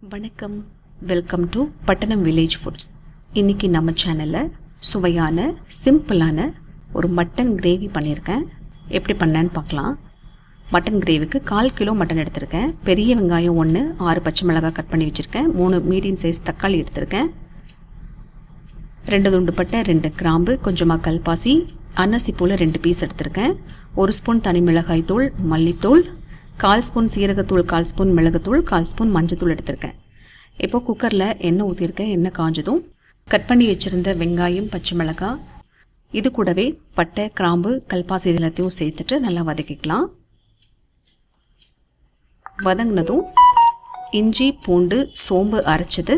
வணக்கம். Welcome to Pattanam village foods இன்னைக்கு நம்ம சேனலில் சுவையான சிம்பிளான ஒரு மட்டன் கிரேவி பண்ணியிருக்கேன் எப்படி பண்ணேன்னு பார்க்கலாம். மட்டன் கிரேவிக்கு கால் கிலோ மட்டன் எடுத்திருக்கேன். பெரிய வெங்காயம் ஒன்று ஆறு பச்சை மிளகாய் கட் பண்ணி வச்சுருக்கேன். மூணு மீடியம் சைஸ் தக்காளி எடுத்திருக்கேன். ரெண்டு துண்டு பட்டை ரெண்டு கிராம்பு கொஞ்சமாக கல்பாசி அன்னசி பூவில் ரெண்டு பீஸ் எடுத்திருக்கேன். ஒரு ஸ்பூன் தனி மிளகாய் தூள் மல்லித்தூள் கால் ஸ்பூன் சீரகத்தூள் கால் ஸ்பூன் மிளகுத்தூள் கால் ஸ்பூன் மஞ்சத்தூள் எடுத்திருக்கேன். இப்போ குக்கரில் எண்ணெய் ஊற்றிருக்கேன் எண்ணெய் காஞ்சதும் கட் பண்ணி வச்சுருந்த வெங்காயம் பச்சை மிளகாய் இது கூடவே பட்டை கிராம்பு கல்பாசி இது எல்லாத்தையும் சேர்த்துட்டு நல்லா வதக்கிக்கலாம். வதங்கினதும் இஞ்சி பூண்டு சோம்பு அரைச்சது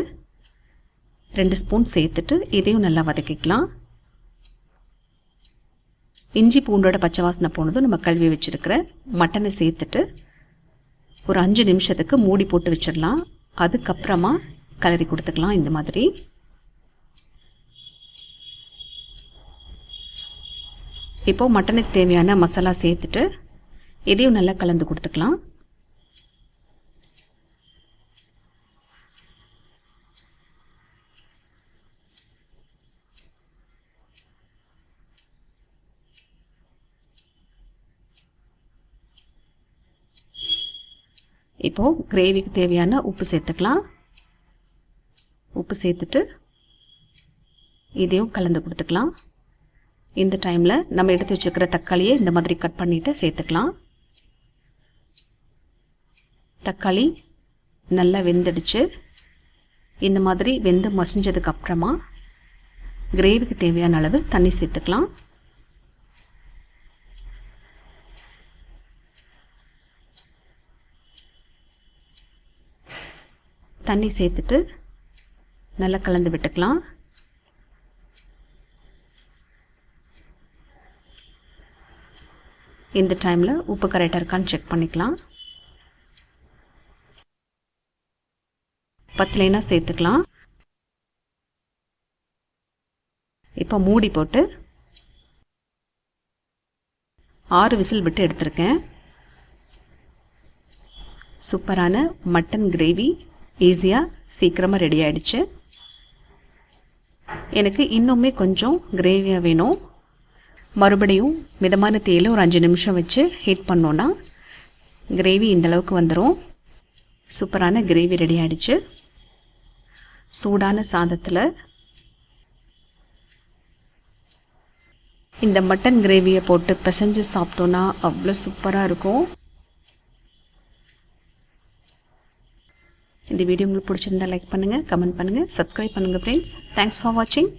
ரெண்டு ஸ்பூன் சேர்த்துட்டு இதையும் நல்லா வதக்கிக்கலாம். இஞ்சி பூண்டோட பச்சை வாசனை போனதும் நம்ம கழுவி வச்சுருக்கிற மட்டனை சேர்த்துட்டு ஒரு அஞ்சு நிமிஷத்துக்கு மூடி போட்டு வச்சிடலாம். அதுக்கப்புறமா கலரி கொடுத்துக்கலாம் இந்த மாதிரி. இப்போ மட்டனுக்கு தேவையான மசாலா சேர்த்துட்டு இதையும் நல்லா கலந்து கொடுத்துக்கலாம். இப்போது கிரேவிக்கு தேவையான உப்பு சேர்த்துக்கலாம். உப்பு சேர்த்துட்டு இதையும் கலந்து கொடுத்துக்கலாம். இந்த டைமில் நம்ம எடுத்து வச்சுருக்கிற தக்காளியை இந்த மாதிரி கட் பண்ணிவிட்டு சேர்த்துக்கலாம். தக்காளி நல்லா வெந்துடுச்சு. இந்த மாதிரி வெந்து மசிஞ்சதுக்கு அப்புறமா கிரேவிக்கு தேவையான அளவு தண்ணி சேர்த்துக்கலாம். தண்ணி சேர்த்துட்டு நல்லா கலந்து விட்டுக்கலாம். இந்த டைமில் உப்பு கரெக்டாக இருக்கான்னு செக் பண்ணிக்கலாம். பத்துலைனா சேர்த்துக்கலாம். இப்போ மூடி போட்டு ஆறு விசில் விட்டு எடுத்திருக்கேன். சூப்பரான மட்டன் கிரேவி. ஈஸியாக சீக்கிரமாக ரெடி ஆகிடுச்சு எனக்கு இன்னுமே கொஞ்சம் கிரேவியாக வேணும். மறுபடியும் மிதமான தேயில் ஒரு அஞ்சு நிமிஷம் வச்சு ஹீட் பண்ணோன்னா கிரேவி இந்தளவுக்கு வந்துடும் சூப்பரான கிரேவி ரெடி ஆகிடுச்சு சூடான சாதத்தில் இந்த மட்டன் கிரேவியை போட்டு பிசைஞ்சு சாப்பிட்டோன்னா அவ்வளோ சூப்பராக இருக்கும். இந்த வீடியோ உங்களுக்கு பிடிச்சிருந்தா லைக் பண்ணுங்கள் கமெண்ட் பண்ணுங்கள் சப்ஸ்கிரைப் பண்ணுங்கள் ஃப்ரெண்ட்ஸ் தேங்க்ஸ் ஃபார் வாட்சிங்